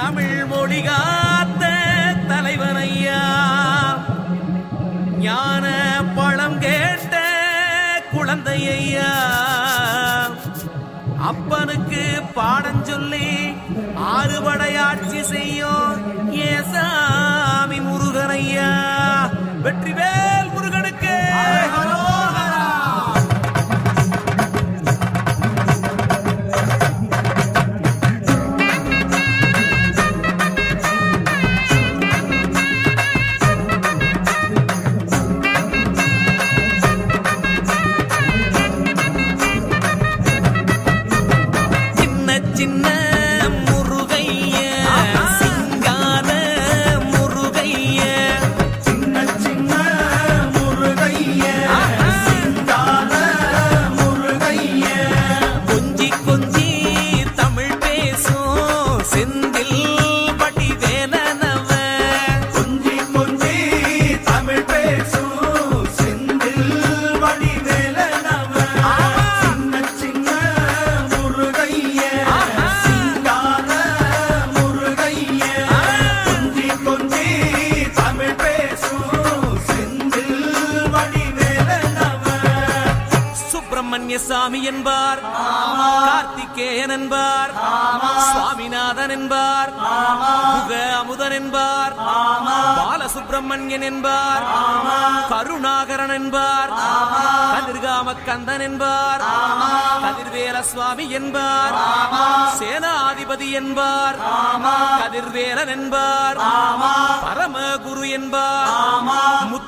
தமிழ் மொழி காத்த தலைவனையா? ஞான பழம் கேட்ட குழந்தையா அப்பனுக்கு பாடம் சொல்லி ஆறுபடையாட்சி செய்யும் சுப்பிரமணிய சாமி என்பார் கார்த்திகேயன் என்பார் சுவாமிநாதன் என்பார் முக அமுதன் என்பார் பாலசுப்பிரமணியன் என்பார் கருணாகரன் என்பார் கதிர்காம கந்தன் என்பார் கதிர்வேல சுவாமி என்பார் சேனாதிபதி என்பார் கதிர்வேலன் என்பார் பரமகுரு என்பார்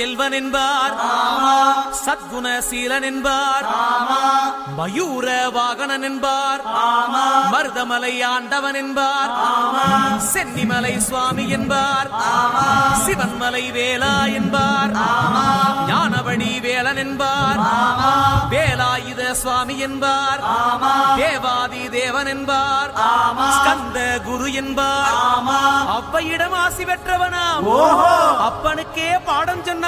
செல்வன் என்பார் சத்குணசீலன் என்பார் மயூர வாகனன் என்பார் மருதமலை ஆண்டவன் என்பார் சென்னிமலை சுவாமி என்பார் சிவன்மலை வேலா என்பார் ஞானவடி வேலன் என்பார் வேலாயுத சுவாமி என்பார் தேவாதி தேவன் என்பார் ஸ்கந்த குரு என்பார் அவ்வையிடம் ஆசி பெற்றவனாம் அப்பனுக்கே பாடம்